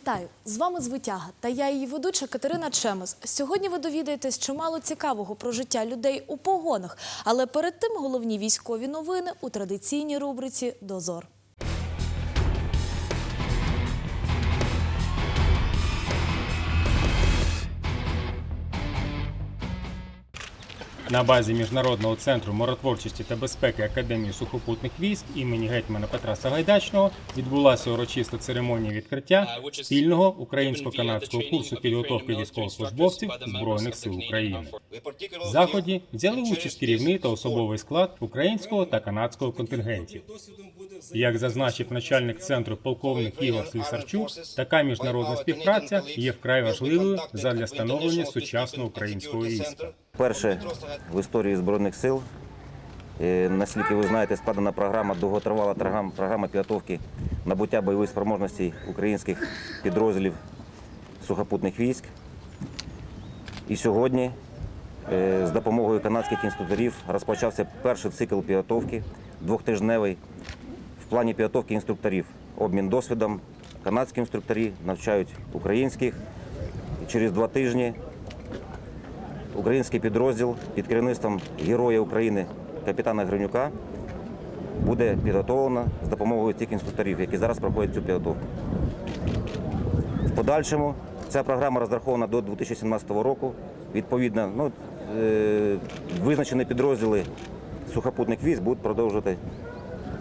Вітаю! З вами Звитяга та я її ведуча Катерина Чемес. Сьогодні ви довідаєтесь чимало цікавого про життя людей у погонах. Але перед тим головні військові новини у традиційній рубриці Дозор. На базі Міжнародного центру миротворчості та безпеки Академії сухопутних військ імені гетьмана Петра Сагайдачного відбулася урочиста церемонія відкриття спільного українсько-канадського курсу підготовки військовослужбовців Збройних сил України. В заході взяли участь керівний та особовий склад українського та канадського контингентів. Як зазначив начальник центру полковник Ігор Слісарчук, така міжнародна співпраця є вкрай важливою задля становлення сучасного українського війська. Перше в історії Збройних сил, е, наскільки ви знаєте, складена програма, довготривала програма, підготовки набуття бойових спроможностей українських підрозділів сухопутних військ. І сьогодні е, з допомогою канадських інструкторів розпочався перший цикл підготовки, двохтижневий в плані підготовки інструкторів. Обмін досвідом. Канадські інструкторі навчають українських. Через два тижні Український підрозділ під керівництвом Героя України капітана Гринюка буде підготовлено з допомогою тих інструкторів, які зараз проходять цю підготовку. В подальшому ця програма розрахована до 2017 року. Відповідно, ну, е, визначені підрозділи сухопутних військ будуть продовжувати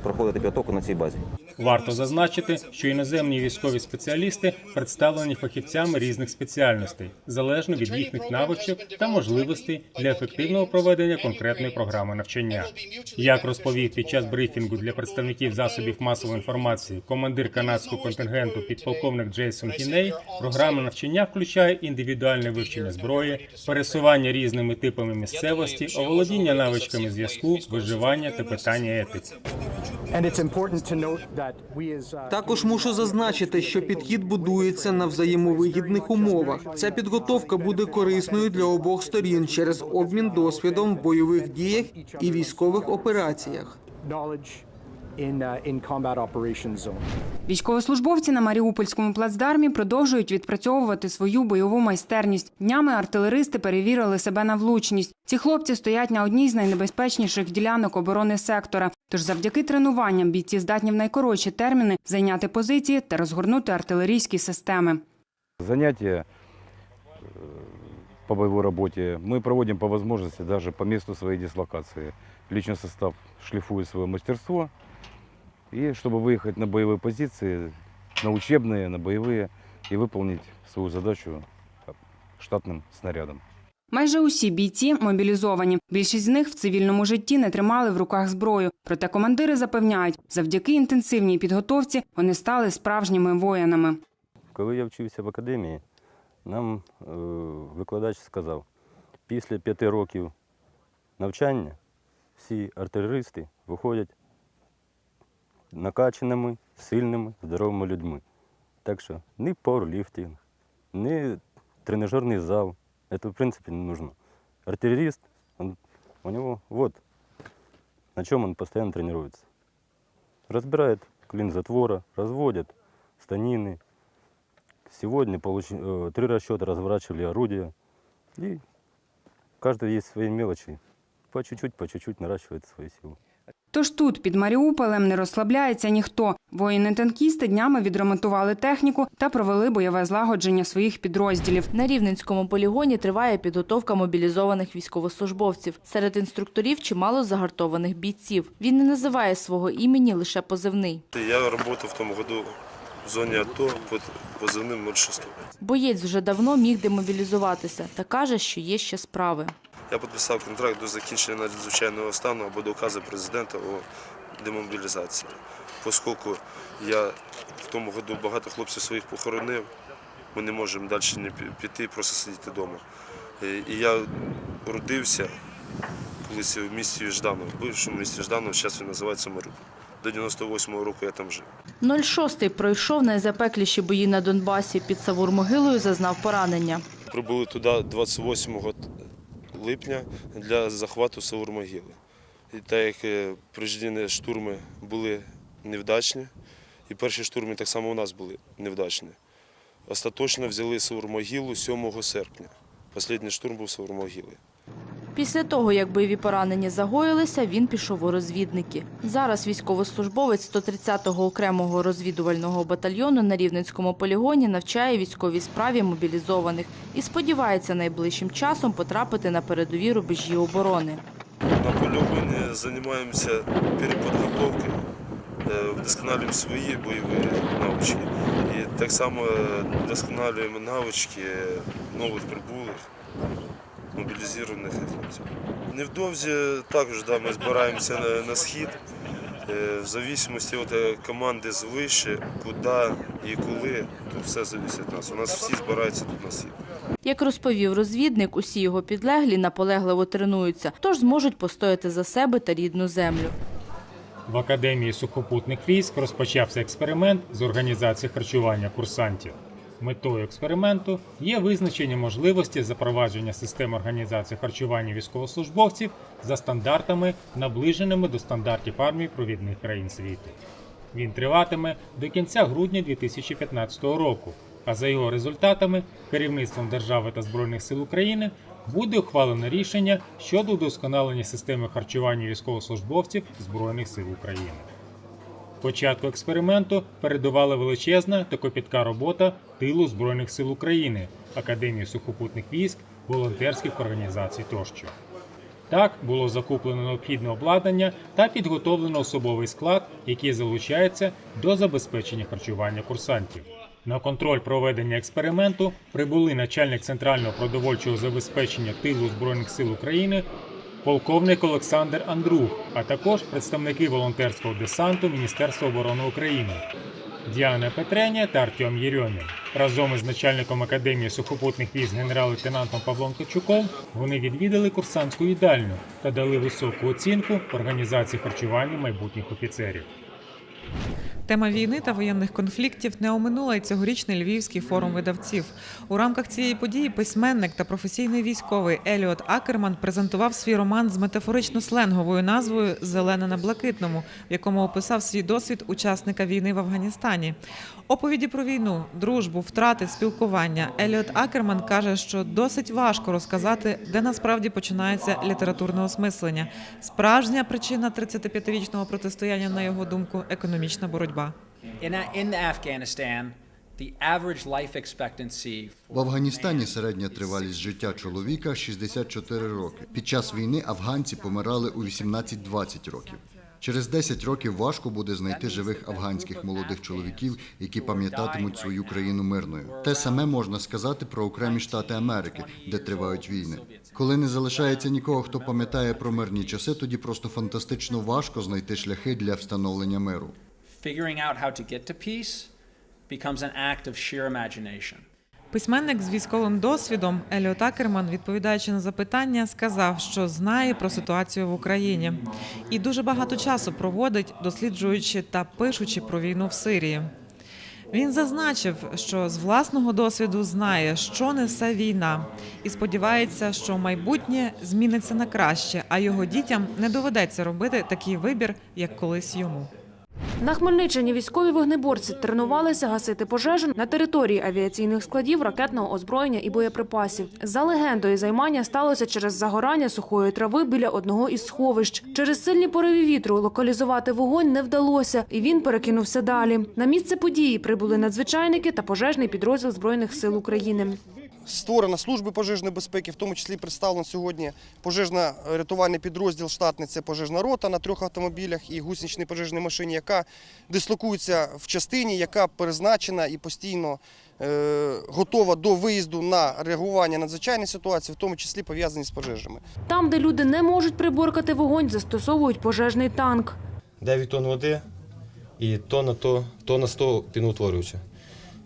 проходити підготовку на цій базі. Варто зазначити, що іноземні військові спеціалісти представлені фахівцями різних спеціальностей, залежно від їхніх навичок та можливостей для ефективного проведення конкретної програми навчання. Як розповів під час брифінгу для представників засобів масової інформації командир канадського контингенту підполковник Джейсон Гіней, програма навчання включає індивідуальне вивчення зброї, пересування різними типами місцевості, оволодіння навичками зв'язку, виживання та питання етики. Також мушу зазначити, що підхід будується на взаємовигідних умовах. Ця підготовка буде корисною для обох сторін через обмін досвідом в бойових діях і військових операціях knowledge in uh, in combat operations zone. Військовослужбовці на Маріупольському плацдармі продовжують відпрацьовувати свою бойову майстерність. Днями артилеристи перевірили себе на влучність. Ці хлопці стоять на одній з найнебезпечніших ділянок оборони сектора. Тож завдяки тренуванням бійці здатні в найкоротші терміни зайняти позиції та розгорнути артилерійські системи. Занятия э, по боевой работе мы проводим по возможности даже по месту своей дислокации. Личный состав шлифует свое мастерство. И чтобы выехать на боевые позиции, на учебные, на боевые, и выполнить свою задачу штатным снарядом. Майже усі бійці мобілізовані. Більшість з них в цивільному житті не тримали в руках зброю. Проте командири запевняють, завдяки інтенсивній підготовці вони стали справжніми воїнами. Коли я вчився в академії, нам е, викладач сказав, після п'яти років навчання всі артилеристи виходять накачаними, сильними, здоровими людьми. Так що ні пауерліфтинг, ні тренажерний зал, це в принципі не нужно. Артиллерист, он, у него вот на чем он постоянно тренируется. Разбирает клин затвора, разводит станины, Сегодня получ- э, три расчета разворачивали орудия. И каждый есть свои мелочи. По чуть-чуть, по чуть-чуть наращивает свою силу. Тож тут під Маріуполем не розслабляється ніхто. Воїни-танкісти днями відремонтували техніку та провели бойове злагодження своїх підрозділів. На Рівненському полігоні триває підготовка мобілізованих військовослужбовців. Серед інструкторів чимало загартованих бійців. Він не називає свого імені лише позивний. Я работал в том году в зоне АТО под позывным 06. Боєць вже давно міг демобілізуватися та каже, що є ще справи. Я підписав контракт до закінчення надзвичайного стану або до указу президента о демобілізації. Оскільки я в тому году багато хлопців своїх похоронив, ми не можемо далі не піти, просто сидіти вдома. Е, І я родився колись в місті Жданов, в бившому місті Жданов, зараз він називається Маріуполь. До 98-го року я там жив. 06-й пройшов найзапекліші бої на Донбасі. Під Савур-могилою зазнав поранення. Прибули туди 28 липня для захвату Саур-могили. І так як е, штурми були невдачні, і перші штурми так само у нас були невдачні. остаточно взяли Савурмогилу 7 серпня. Останній штурм був Савурмогили. Після того, як бойові поранення загоїлися, він пішов у розвідники. Зараз військовослужбовець 130-го окремого розвідувального батальйону на Рівненському полігоні навчає військовій справі мобілізованих і сподівається найближчим часом потрапити на передові рубежі оборони. На полігоні займаємося переподготовкою, е, вдосконалюємо свої бойові навички. І так само е, вдосконалюємо навички нових прибулих, мобілізованих хлопців. Невдовзі також да, ми збираємося на, на схід. Е, В зависимості від е, команди звище, куди і коли, тут все залежить від нас. У нас всі збираються тут на схід. Як розповів розвідник, усі його підлеглі наполегливо тренуються, тож зможуть постояти за себе та рідну землю. В Академії сухопутних військ розпочався експеримент з організації харчування курсантів. Метою експерименту є визначення можливості запровадження системи організації харчування військовослужбовців за стандартами, наближеними до стандартів армії провідних країн світу. Він триватиме до кінця грудня 2015 року, а за його результатами керівництвом держави та Збройних сил України буде ухвалено рішення щодо удосконалення системи харчування військовослужбовців Збройних сил України. Початку експерименту передувала величезна та копітка робота тилу Збройних сил України, Академії сухопутних військ, волонтерських організацій тощо. Так було закуплено необхідне обладнання та підготовлено особовий склад, який залучається до забезпечення харчування курсантів. На контроль проведення експерименту прибули начальник центрального продовольчого забезпечення тилу Збройних сил України, полковник Олександр Андрух, а також представники волонтерського десанту Міністерства оборони України. Діана Петреня та Артем Єрьомін. Разом із начальником Академії сухопутних військ генерал-лейтенантом Павлом Качуком вони відвідали курсантську їдальню та дали високу оцінку організації харчування майбутніх офіцерів. Тема війни та воєнних конфліктів не оминула й цьогорічний львівський форум видавців. У рамках цієї події письменник та професійний військовий Еліот Акерман презентував свій роман з метафорично-сленговою назвою Зелене на блакитному, в якому описав свій досвід учасника війни в Афганістані. Оповіді про війну, дружбу, втрати, спілкування. Еліот Акерман каже, що досить важко розказати, де насправді починається літературне осмислення. Справжня причина 35-річного протистояння, на його думку, економічна боротьба. In, in Afghanistan, the average life expectancy В Афганістані середня тривалість життя чоловіка 64 роки. Під час війни афганці помирали у 18-20 років. Через 10 років важко буде знайти живих афганських молодих чоловіків, які пам'ятатимуть свою країну мирною. Те саме можна сказати про окремі штати Америки, де тривають війни. Коли не залишається нікого, хто пам'ятає про мирні часи, тоді просто фантастично важко знайти шляхи для встановлення миру. Figuring out how to get to peace becomes an act of sheer imagination. Письменник з військовим досвідом Еліот Акерман, відповідаючи на запитання, сказав, що знає про ситуацію в Україні і дуже багато часу проводить, досліджуючи та пишучи про війну в Сирії. Він зазначив, що з власного досвіду знає, що несе війна, і сподівається, що майбутнє зміниться на краще, а його дітям не доведеться робити такий вибір, як колись йому. На Хмельниччині військові вогнеборці тренувалися гасити пожежу на території авіаційних складів ракетного озброєння і боєприпасів. За легендою, займання сталося через загорання сухої трави біля одного із сховищ. Через сильні пориви вітру локалізувати вогонь не вдалося, і він перекинувся далі. На місце події прибули надзвичайники та пожежний підрозділ збройних сил України. Створена служба пожежної безпеки, в тому числі представлено сьогодні пожежно-рятувальний підрозділ штатний це пожежна рота на трьох автомобілях і гусеничній пожежній машині, яка дислокується в частині, яка призначена і постійно е, готова до виїзду на реагування на надзвичайні ситуації, в тому числі пов'язані з пожежами. Там, де люди не можуть приборкати вогонь, застосовують пожежний танк. 9 тонн води і тонна, то, тонна 100 піноутворювача.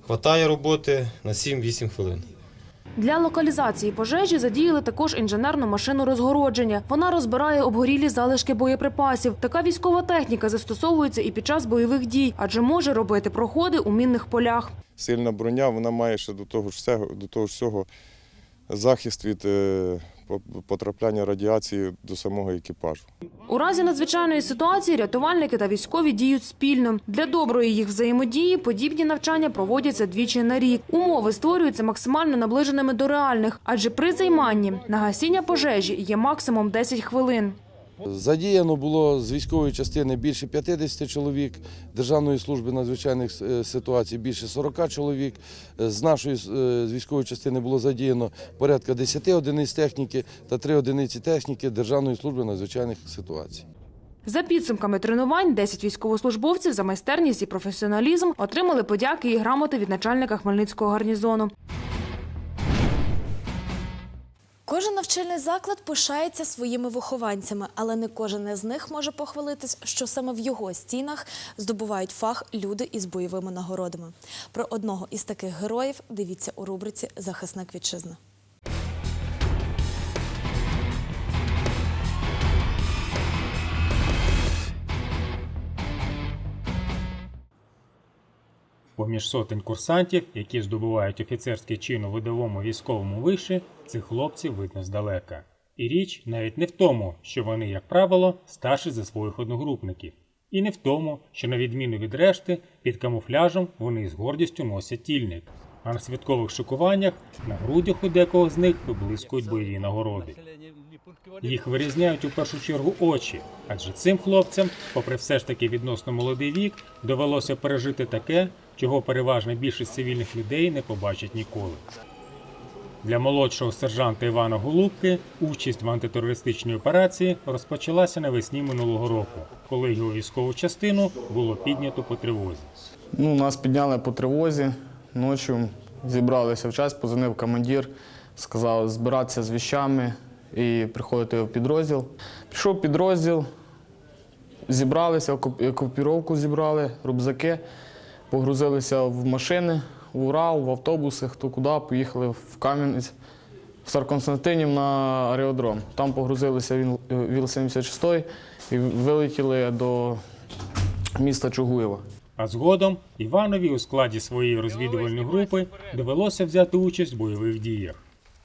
Хватає роботи на 7-8 хвилин. Для локалізації пожежі задіяли також інженерну машину розгородження. Вона розбирає обгорілі залишки боєприпасів. Така військова техніка застосовується і під час бойових дій, адже може робити проходи у мінних полях. Сильна броня, вона має ще до того ж всього, до того ж всього захист від е, потрапляння радіації до самого екіпажу. У разі надзвичайної ситуації рятувальники та військові діють спільно. Для доброї їх взаємодії подібні навчання проводяться двічі на рік. Умови створюються максимально наближеними до реальних, адже при займанні на гасіння пожежі є максимум 10 хвилин. Задіяно було з військової частини більше 50 чоловік, Державної служби надзвичайних е, ситуацій більше 40 чоловік. З нашої е, з військової частини було задіяно порядка 10 одиниць техніки та 3 одиниці техніки Державної служби надзвичайних ситуацій. За підсумками тренувань 10 військовослужбовців за майстерність і професіоналізм отримали подяки і грамоти від начальника Хмельницького гарнізону. Кожен навчальний заклад пишається своїми вихованцями, але не кожен із них може похвалитись, що саме в його стінах здобувають фах люди із бойовими нагородами. Про одного із таких героїв дивіться у рубриці Захисник вітчизни. Поміж сотень курсантів, які здобувають офіцерський чин у видовому військовому виші, цих хлопців видно здалека. І річ навіть не в тому, що вони, як правило, старші за своїх одногрупників, і не в тому, що на відміну від решти, під камуфляжем вони з гордістю носять тільник, а на святкових шикуваннях на грудях у декого з них виблискують бойові нагороди. Їх вирізняють у першу чергу очі, адже цим хлопцям, попри все ж таки відносно молодий вік, довелося пережити таке, чого переважна більшість цивільних людей не побачить ніколи. Для молодшого сержанта Івана Голубки участь в антитерористичній операції розпочалася навесні минулого року, коли його військову частину було піднято по тривозі. Ну, нас підняли по тривозі. Ночі зібралися в час, позвонив командир, сказав збиратися з віщами і приходити в підрозділ. Пішов підрозділ, зібралися, окуп- зібрали, рюкзаки, погрузилися в машини, в Урал, в автобуси, хто куди, поїхали в Кам'янець, в Староконстантинів на аеродром. Там погрузилися в ВІЛ-76 і вилетіли до міста Чугуєва. А згодом Іванові у складі своєї розвідувальної групи довелося взяти участь в бойових діях.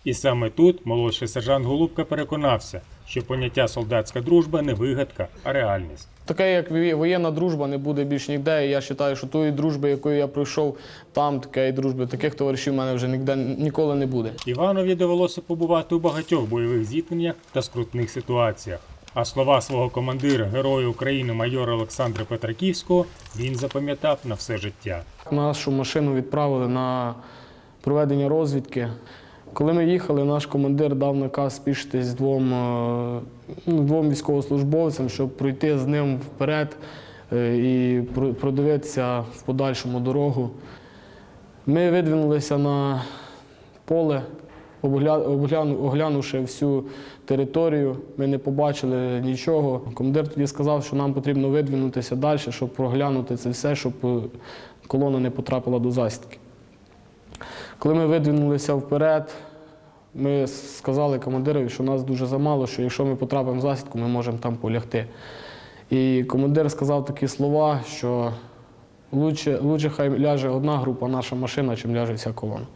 І саме тут молодший сержант Голубка переконався, що поняття солдатська дружба не вигадка, а реальність. Таке, як воєнна дружба, не буде більш ніде. І я вважаю, що тої дружби, якою я пройшов там, такої дружби, таких товаришів в мене вже ніде ніколи не буде. Іванові довелося побувати у багатьох бойових зіткненнях та скрутних ситуаціях. А слова свого командира, героя України майора Олександра Петраківського, він запам'ятав на все життя. Нашу машину відправили на проведення розвідки. Коли ми їхали, наш командир дав наказ спішитись двом, е, ну, двом військовослужбовцям, щоб пройти з ним вперед е, і продивитися в подальшому дорогу. Ми видвинулися на поле, оглянувши всю територію, ми не побачили нічого. Командир тоді сказав, що нам потрібно видвинутися далі, щоб проглянути це все, щоб е, колона не потрапила до засідки. Коли ми видвинулися вперед, ми сказали командирові, що нас дуже замало, що якщо ми потрапимо в засідку, ми можемо там полягти. І командир сказав такі слова, що лучше, лучше хай ляже одна група, наша машина, чим ляже вся колона.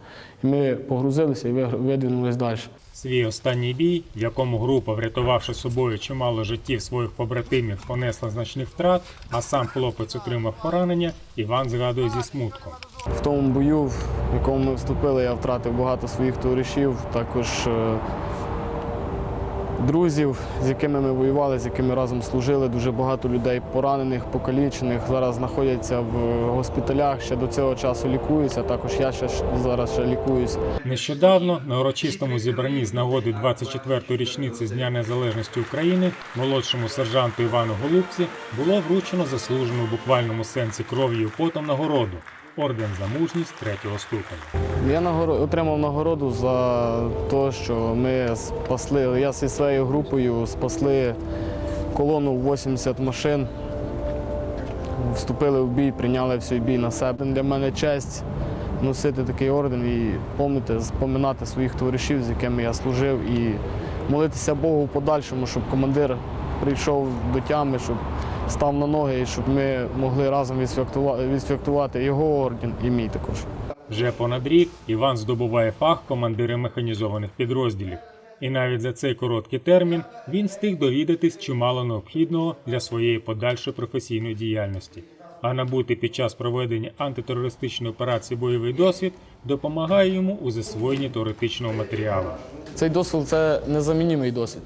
І ми погрузилися і видвинулись далі. Свій останній бій, в якому група, врятувавши собою чимало життів своїх побратимів, понесла значних втрат, а сам хлопець отримав поранення, Іван згадує зі смутком. В тому бою, в якому ми вступили, я втратив багато своїх товаришів, також е, друзів, з якими ми воювали, з якими разом служили. Дуже багато людей поранених, покалічених. Зараз знаходяться в госпіталях, ще до цього часу лікуються. Також я ще зараз ще лікуюсь. Нещодавно на урочистому зібранні з нагоди 24-ї річниці з Дня Незалежності України молодшому сержанту Івану Голубці було вручено заслужену у буквальному сенсі кров'ю потом нагороду орден за мужність третього ступеня. Я нагоро- отримав нагороду за те, що ми спасли. Я зі своєю групою спасли колону 80 машин. Вступили в бій, прийняли всій бій на себе. Для мене честь носити такий орден і пам'ятати, споминати своїх товаришів, з якими я служив, і молитися Богу в подальшому, щоб командир прийшов до тями, щоб став на ноги і щоб ми могли разом відсвяткува- відсвяткувати його орден і мій також. Вже понад рік Іван здобуває фах командира механізованих підрозділів. І навіть за цей короткий термін він встиг довідатись чимало необхідного для своєї подальшої професійної діяльності. А набути під час проведення антитерористичної операції бойовий досвід допомагає йому у засвоєнні теоретичного матеріалу. Цей досвід це незамінімий досвід.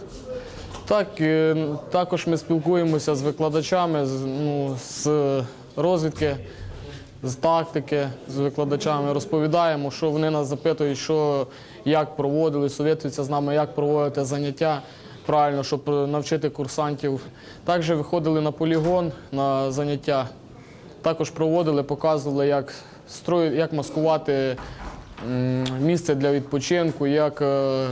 Так, е, також ми спілкуємося з викладачами з, ну, з розвідки, з тактики, з викладачами, розповідаємо, що вони нас запитують, що, як проводили, совєтуються з нами, як проводити заняття правильно, щоб навчити курсантів. Також виходили на полігон на заняття, також проводили, показували, як строїти, як маскувати місце для відпочинку, як, е,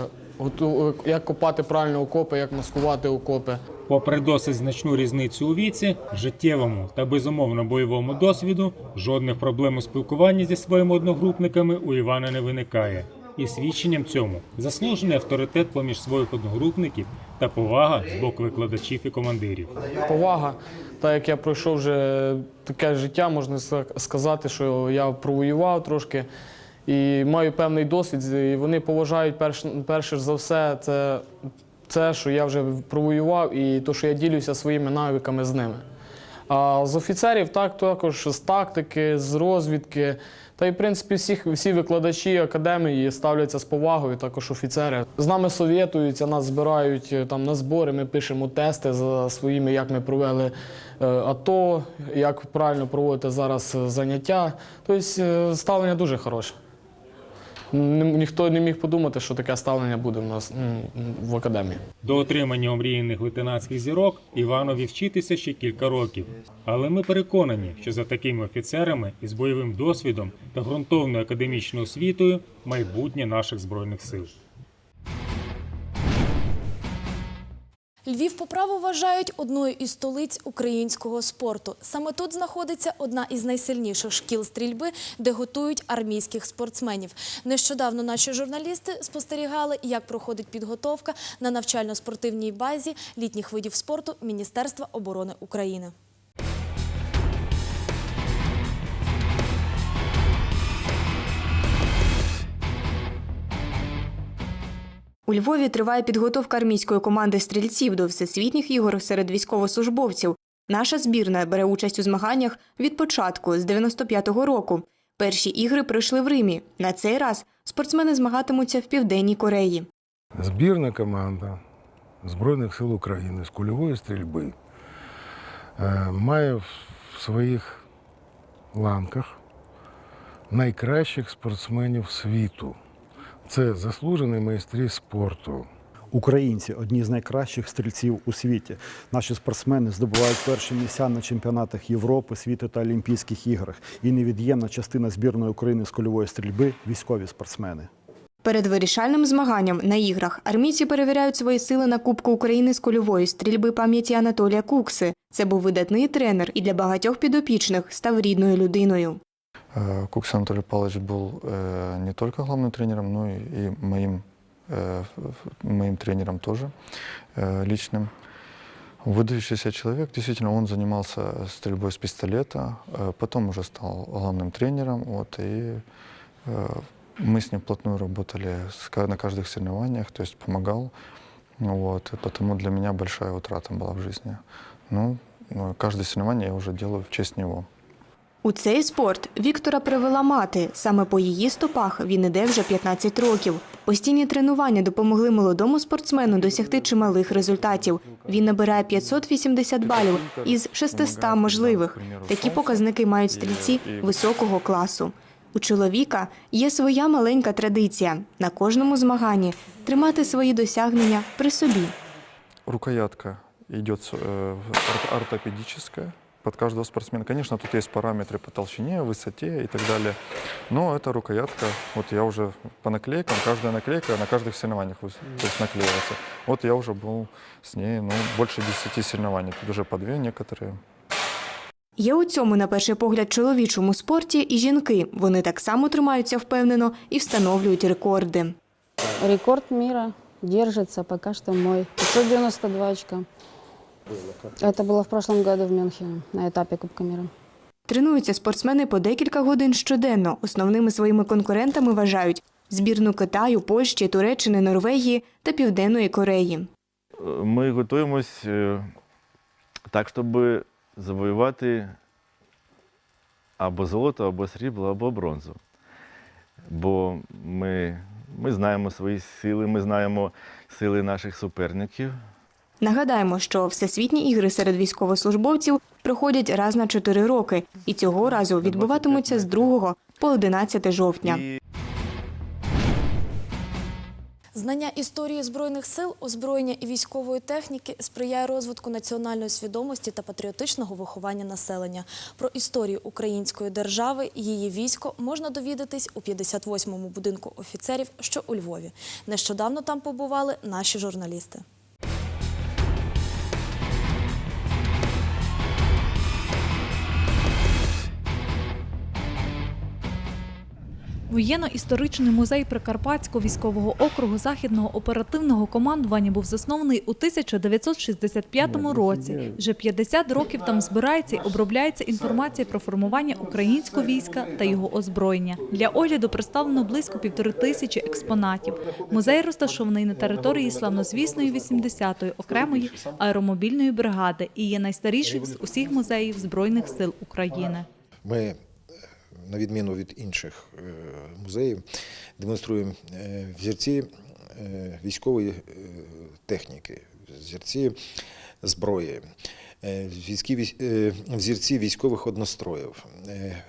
як копати правильно окопи, як маскувати окопи. Попри досить значну різницю у віці, життєвому та безумовно бойовому досвіду, жодних проблем у спілкуванні зі своїми одногрупниками у Івана не виникає. І свідченням цьому заслужений авторитет поміж своїх одногрупників та повага з боку викладачів і командирів. Повага, так як я пройшов вже таке життя, можна ска- сказати, що я провоював трошки і маю певний досвід. І вони поважають перш, перше за все, це, це, що я вже провоював, і то, що я ділюся своїми навиками з ними. А з офіцерів так також з тактики, з розвідки. Та й в принципі всіх, всі викладачі академії ставляться з повагою, також офіцери. З нами совєтуються, нас збирають е, там на збори, ми пишемо тести за своїми, як ми провели е, АТО, як правильно проводити зараз е, заняття. Тобто ставлення дуже хороше. Ні- Ніхто не міг подумати, що таке ставлення буде в нас в академії. До отримання омріяних лейтенантських зірок Іванові вчитися ще кілька років. Але ми переконані, що за такими офіцерами із бойовим досвідом та ґрунтовною академічною освітою майбутнє наших збройних сил. Львів по праву вважають одною із столиць українського спорту. Саме тут знаходиться одна із найсильніших шкіл стрільби, де готують армійських спортсменів. Нещодавно наші журналісти спостерігали, як проходить підготовка на навчально-спортивній базі літніх видів спорту Міністерства оборони України. У Львові триває підготовка армійської команди стрільців до всесвітніх ігор серед військовослужбовців. Наша збірна бере участь у змаганнях від початку з 95-го року. Перші ігри пройшли в Римі. На цей раз спортсмени змагатимуться в Південній Кореї. Збірна команда Збройних сил України з кульової стрільби е, має в своїх ланках найкращих спортсменів світу. Це заслужені майстри спорту. Українці одні з найкращих стрільців у світі. Наші спортсмени здобувають перші місця на чемпіонатах Європи, світу та Олімпійських іграх. І невід'ємна частина збірної України з кульової стрільби військові спортсмени. Перед вирішальним змаганням на іграх армійці перевіряють свої сили на Кубку України з кульової стрільби пам'яті Анатолія Кукси. Це був видатний тренер і для багатьох підопічних став рідною людиною. Э, Кукс Анатолий Павлович был э, не только главным тренером, но и, моим, э, моим тренером тоже личным. Выдающийся человек, действительно, он занимался стрельбой с пистолета, потом уже стал главным тренером, вот, и мы с ним вплотную работали на каждых соревнованиях, то есть помогал, вот, и потому для меня большая утрата была в жизни. Ну, ну, каждое соревнование я уже делаю в честь него. У цей спорт Віктора привела мати. Саме по її стопах він іде вже 15 років. Постійні тренування допомогли молодому спортсмену досягти чималих результатів. Він набирає 580 балів із 600 можливих. Такі показники мають стрільці високого класу. У чоловіка є своя маленька традиція на кожному змаганні тримати свої досягнення при собі. Рукоятка идет э, ор- ортопедическая под каждого спортсмена. Конечно, тут есть параметры по толщине, высоте и так далее. Но эта рукоятка, вот я уже по наклейкам, каждая наклейка на каждых соревнованиях выс- то есть наклеивается. Вот я уже был с ней ну, больше 10 соревнований. Тут уже по две некоторые. Є у цьому, на перший погляд, чоловічому спорті і жінки. Вони так само тримаються впевнено і встановлюють рекорди. Рекорд мира держится пока что мой. 592 очка. Это было в прошлом году в Мюнхене на этапе Кубка мира. Тренуються спортсмени по декілька годин щоденно. Основними своїми конкурентами вважають збірну Китаю, Польщі, Туреччини, Норвегії та Південної Кореї. Ми готуємось е, так, щоб завоювати або золото, або срібло, або бронзу. Бо ми, ми знаємо свої сили, ми знаємо сили наших суперників. Нагадаємо, що всесвітні ігри серед військовослужбовців проходять раз на 4 роки, і цього разу відбуватимуться з 2 по 11 жовтня. Знання історії збройних сил, озброєння і військової техніки сприяє розвитку національної свідомості та патріотичного виховання населення. Про історію української держави і її військо можна довідатись у 58-му будинку офіцерів, що у Львові. Нещодавно там побували наші журналісти. Воєнно-історичний музей Прикарпатського військового округу Західного оперативного командування був заснований у 1965 році. Вже 50 років там збирається і обробляється інформація про формування українського війська та його озброєння. Для огляду представлено близько півтори тисячі експонатів. Музей розташований на території славнозвісної 80-ї окремої аеромобільної бригади і є найстарішим з усіх музеїв Збройних сил України. Ми, на відміну від інших е, музеїв, демонструємо е, взірці е, військової техніки, взірці зброї, взірці військових одностроїв,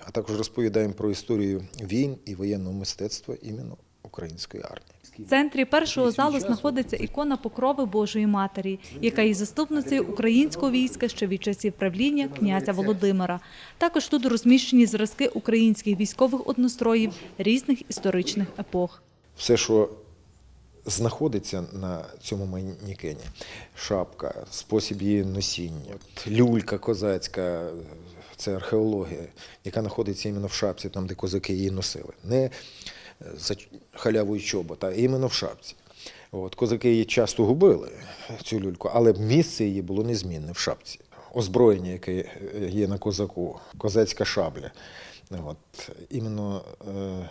а також розповідаємо про історію війн і воєнного мистецтва іменно української армії. В центрі першого залу знаходиться ікона Покрови Божої Матері, яка є заступницею українського війська ще від часів правління князя Володимира. Також тут розміщені зразки українських військових одностроїв різних історичних епох. все, що знаходиться на цьому манікені, шапка, спосіб її носіння, люлька козацька, це археологія, яка знаходиться іменно в шапці, там, де козаки її носили. Не за халявою чобота, а іменно в шапці. От, козаки її часто губили, цю люльку, але місце її було незмінне в шапці. Озброєння, яке є на козаку, козацька шабля. От, іменно е,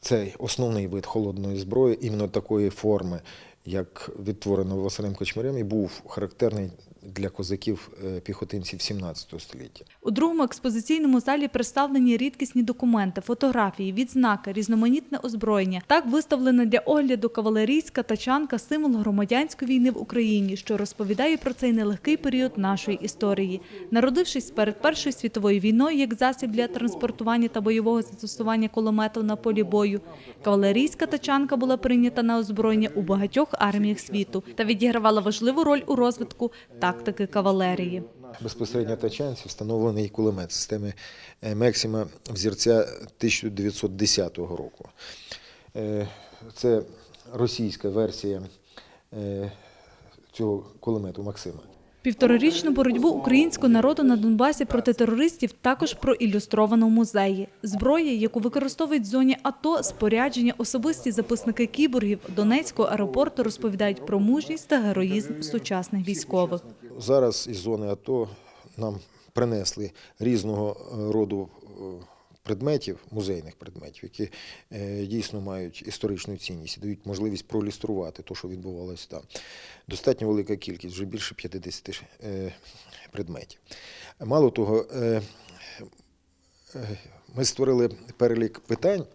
цей основний вид холодної зброї, іменно такої форми, як відтворено Василем Кочмарем, і був характерний для козаків е, піхотинців 17 століття. У другому експозиційному залі представлені рідкісні документи, фотографії, відзнаки, різноманітне озброєння. Так виставлена для огляду кавалерійська тачанка, символ громадянської війни в Україні, що розповідає про цей нелегкий період нашої історії. Народившись перед Першою світовою війною як засіб для транспортування та бойового застосування кулеметів на полі бою, кавалерійська тачанка була прийнята на озброєння у багатьох арміях світу та відігравала важливу роль у розвитку тактики кавалерії. Безпосередньо тачанці встановлений кулемет системи Мексима взірця 1910 року. Е, Це російська версія е, цього кулемету Максима. Півторарічну боротьбу українського народу на Донбасі проти терористів також проілюстровано в музеї. Зброя, яку використовують в зоні АТО, спорядження, особисті записники кіборгів Донецького аеропорту розповідають про мужність та героїзм сучасних військових. Зараз із зони АТО нам принесли різного роду е, предметів, музейних предметів, які е, дійсно мають історичну цінність і дають можливість проілюструвати те, що відбувалося там. Достатньо велика кількість, вже більше 50 е, предметів. Мало того, е, ми створили перелік питань,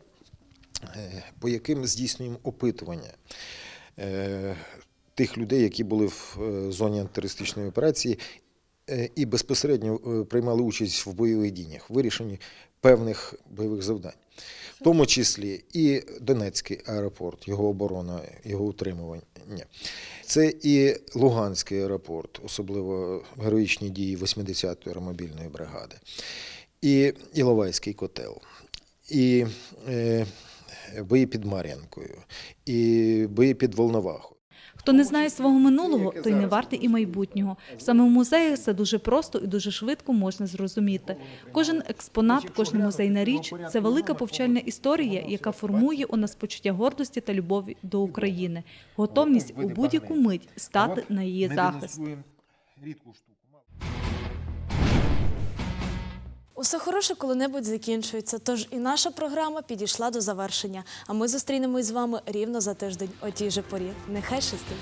по яким здійснюємо опитування тих людей, які були в зоні антитерористичної операції і безпосередньо приймали участь в бойових діях, в вирішенні певних бойових завдань. В тому числі і Донецький аеропорт, його оборона, його утримування. Це і Луганський аеропорт, особливо героїчні дії 80-ї аеромобільної бригади, і Іловайський котел, і е, бої під Мар'янкою, і бої під Волновахою. Хто не знає свого минулого, той не вартий і майбутнього. Саме в музеях це дуже просто і дуже швидко можна зрозуміти. Кожен експонат, кожна музейна річ це велика повчальна історія, яка формує у нас почуття гордості та любові до України, готовність у будь-яку мить стати на її захист. Усе хороше коли-небудь закінчується, тож і наша програма підійшла до завершення. А ми зустрінемось з вами рівно за тиждень о тій же порі. Нехай щастить!